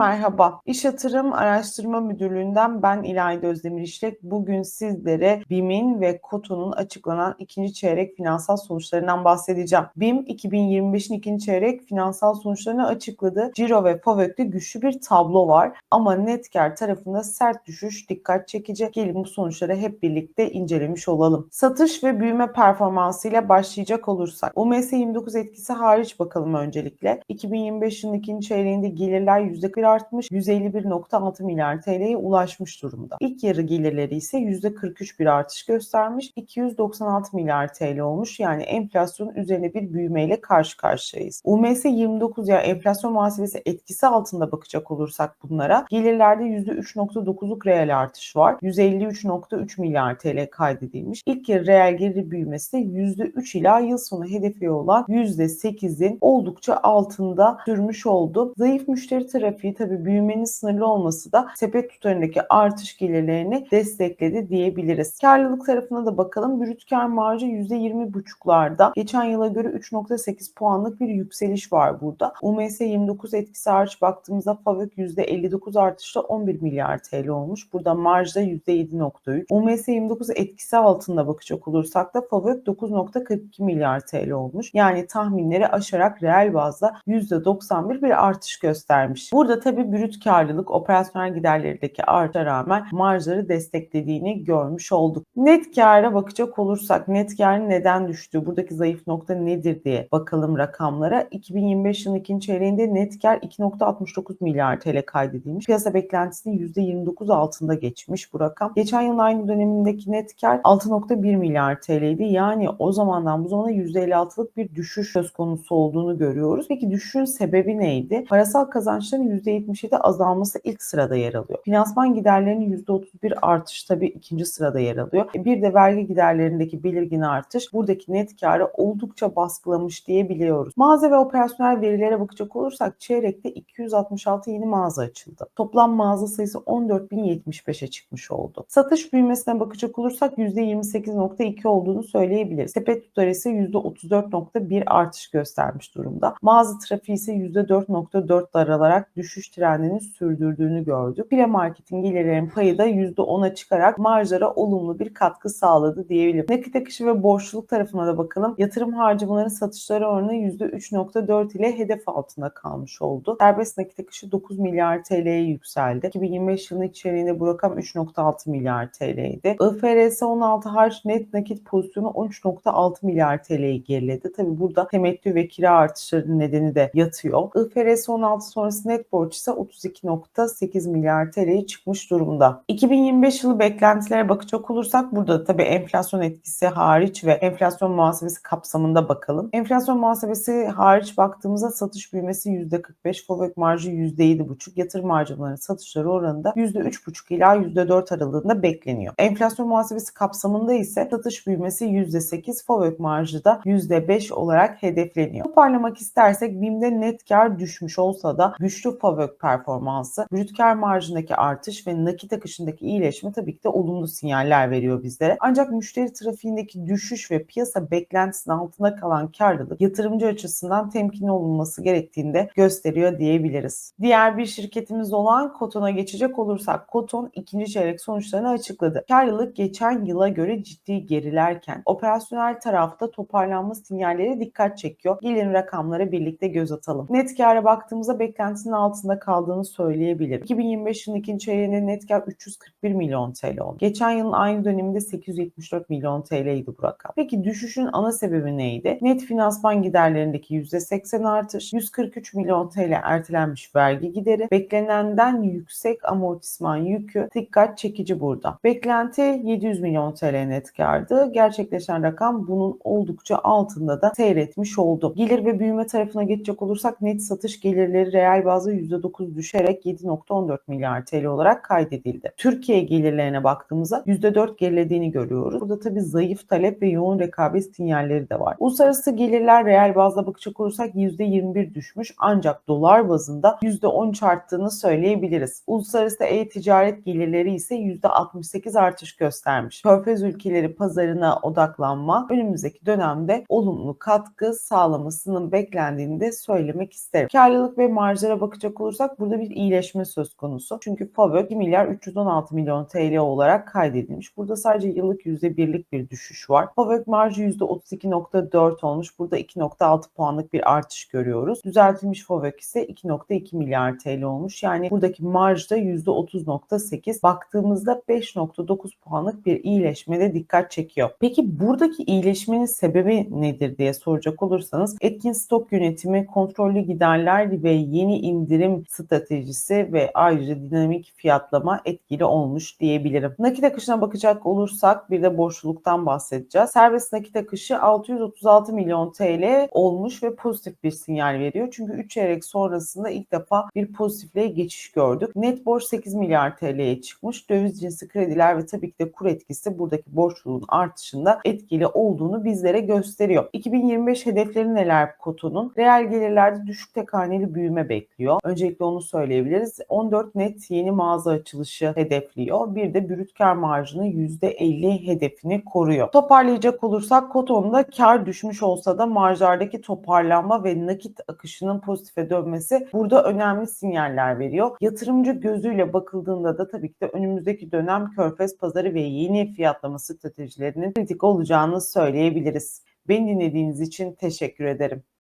Merhaba, İş Yatırım Araştırma Müdürlüğü'nden ben İlayda Özdemir İşlek. Bugün sizlere BİM'in ve KOTU'nun açıklanan ikinci çeyrek finansal sonuçlarından bahsedeceğim. BİM 2025'in ikinci çeyrek finansal sonuçlarını açıkladı. Ciro ve FAVÖK'te güçlü bir tablo var ama net kar tarafında sert düşüş dikkat çekici. Gelin bu sonuçları hep birlikte incelemiş olalım. Satış ve büyüme performansıyla başlayacak olursak UMS 29 etkisi hariç bakalım öncelikle. 2025 yılının ikinci çeyreğinde gelirler %40 artmış 151.6 milyar TL'ye ulaşmış durumda. İlk yarı gelirleri ise %43 bir artış göstermiş 296 milyar TL olmuş yani enflasyonun üzerine bir büyümeyle karşı karşıyayız. UMS 29 yani enflasyon muhasebesi etkisi altında bakacak olursak bunlara gelirlerde %3.9'luk reel artış var. 153.3 milyar TL kaydedilmiş. İlk yarı reel gelir büyümesi de %3 ila yıl sonu hedefi olan %8'in oldukça altında sürmüş oldu. Zayıf müşteri trafiği tabi büyümenin sınırlı olması da sepet tutarındaki artış gelirlerini destekledi diyebiliriz. Karlılık tarafına da bakalım. Brüt kar marjı %20,5'larda. Geçen yıla göre 3.8 puanlık bir yükseliş var burada. UMS 29 etkisi hariç baktığımızda FAVÖK %59 artışla 11 milyar TL olmuş. Burada marjda %7.3. UMS 29 etkisi altında bakacak olursak da FAVÖK 9.42 milyar TL olmuş. Yani tahminleri aşarak reel bazda %91 bir artış göstermiş. Burada tabi brüt karlılık operasyonel giderlerindeki arta rağmen marjları desteklediğini görmüş olduk. Net kâra bakacak olursak net kârın neden düştüğü, buradaki zayıf nokta nedir diye bakalım rakamlara. 2025 yılının ikinci çeyreğinde net kar 2.69 milyar TL kaydedilmiş. Piyasa beklentisinin %29 altında geçmiş bu rakam. Geçen yılın aynı dönemindeki net kar 6.1 milyar TL'ydi. Yani o zamandan bu zamana %56'lık bir düşüş söz konusu olduğunu görüyoruz. Peki düşüşün sebebi neydi? Parasal kazançların %77 azalması ilk sırada yer alıyor. Finansman giderlerinin %31 artış tabii ikinci sırada yer alıyor. E, bir de vergi giderlerindeki belirgin artış buradaki net karı oldukça baskılamış diyebiliyoruz. Mağaza ve operasyonel verilere bakacak olursak çeyrekte 266 yeni mağaza açıldı. Toplam mağaza sayısı 14.075'e çıkmış oldu. Satış büyümesine bakacak olursak %28.2 olduğunu söyleyebiliriz. Sepet tutarı ise %34.1 artış göstermiş durumda. Mağaza trafiği ise %4.4 daralarak düşüş trendini sürdürdüğünü gördük. Pire marketin gelirlerin payı da %10'a çıkarak marjlara olumlu bir katkı sağladı diyebilirim. Nakit akışı ve borçluluk tarafına da bakalım. Yatırım harcamaların satışları oranı %3.4 ile hedef altında kalmış oldu. Serbest nakit akışı 9 milyar TL'ye yükseldi. 2025 yılının içeriğinde bu rakam 3.6 milyar TL'ydi. IFRS 16 hariç net nakit pozisyonu 13.6 milyar TL'yi geriledi. Tabi burada temettü ve kira artışlarının nedeni de yatıyor. IFRS 16 sonrası net borç ise 32.8 milyar TL'ye çıkmış durumda. 2025 yılı beklentilere bakacak olursak burada tabii enflasyon etkisi hariç ve enflasyon muhasebesi kapsamında bakalım. Enflasyon muhasebesi hariç baktığımızda satış büyümesi %45, FOVÖK marjı %7,5, yatırım harcamalarının satışları oranında %3,5 ila %4 aralığında bekleniyor. Enflasyon muhasebesi kapsamında ise satış büyümesi %8, FOVÖK marjı da %5 olarak hedefleniyor. Toparlamak istersek BİM'de net kar düşmüş olsa da güçlü FAVÖK performansı, brüt kar marjındaki artış ve nakit akışındaki iyileşme tabii ki de olumlu sinyaller veriyor bizlere. Ancak müşteri trafiğindeki düşüş ve piyasa beklentisinin altında kalan karlılık yatırımcı açısından temkinli olunması gerektiğini de gösteriyor diyebiliriz. Diğer bir şirketimiz olan Koton'a geçecek olursak Koton ikinci çeyrek sonuçlarını açıkladı. Karlılık geçen yıla göre ciddi gerilerken operasyonel tarafta toparlanma sinyalleri dikkat çekiyor. Gelin rakamlara birlikte göz atalım. Net kâra baktığımızda beklentisinin altında kaldığını söyleyebilirim. 2025 yılının ikinci çeyreğinde net kar 341 milyon TL oldu. Geçen yılın aynı döneminde 874 milyon TL'ydi bu rakam. Peki düşüşün ana sebebi neydi? Net finansman giderlerindeki %80 artış, 143 milyon TL ertelenmiş vergi gideri, beklenenden yüksek amortisman yükü dikkat çekici burada. Beklenti 700 milyon TL net kardı. Gerçekleşen rakam bunun oldukça altında da seyretmiş oldu. Gelir ve büyüme tarafına geçecek olursak net satış gelirleri reel bazda %9 düşerek 7.14 milyar TL olarak kaydedildi. Türkiye gelirlerine baktığımızda %4 gerilediğini görüyoruz. Burada tabii zayıf talep ve yoğun rekabet sinyalleri de var. Uluslararası gelirler reel bazda bakacak olursak %21 düşmüş ancak dolar bazında %13 arttığını söyleyebiliriz. Uluslararası e-ticaret gelirleri ise %68 artış göstermiş. Körfez ülkeleri pazarına odaklanma önümüzdeki dönemde olumlu katkı sağlamasının beklendiğini de söylemek isterim. Karlılık ve marjlara bakacak olursak olursak burada bir iyileşme söz konusu. Çünkü FAVÖK 2 milyar 316 milyon TL olarak kaydedilmiş. Burada sadece yıllık %1'lik bir düşüş var. FAVÖK marjı %32.4 olmuş. Burada 2.6 puanlık bir artış görüyoruz. Düzeltilmiş FAVÖK ise 2.2 milyar TL olmuş. Yani buradaki marjda %30.8. Baktığımızda 5.9 puanlık bir iyileşmede dikkat çekiyor. Peki buradaki iyileşmenin sebebi nedir diye soracak olursanız etkin stok yönetimi, kontrollü giderler ve yeni indirim stratejisi ve ayrıca dinamik fiyatlama etkili olmuş diyebilirim. Nakit akışına bakacak olursak bir de borçluluktan bahsedeceğiz. Serbest nakit akışı 636 milyon TL olmuş ve pozitif bir sinyal veriyor. Çünkü 3 çeyrek sonrasında ilk defa bir pozitifliğe geçiş gördük. Net borç 8 milyar TL'ye çıkmış. Döviz cinsi krediler ve tabii ki de kur etkisi buradaki borçluluğun artışında etkili olduğunu bizlere gösteriyor. 2025 hedefleri neler Koto'nun? Reel gelirlerde düşük tek haneli büyüme bekliyor. Öncelikle onu söyleyebiliriz. 14 net yeni mağaza açılışı hedefliyor. Bir de brüt kar marjını %50 hedefini koruyor. Toparlayacak olursak Koton'da kar düşmüş olsa da marjlardaki toparlanma ve nakit akışının pozitife dönmesi burada önemli sinyaller veriyor. Yatırımcı gözüyle bakıldığında da tabii ki de önümüzdeki dönem körfez pazarı ve yeni fiyatlama stratejilerinin kritik olacağını söyleyebiliriz. Beni dinlediğiniz için teşekkür ederim.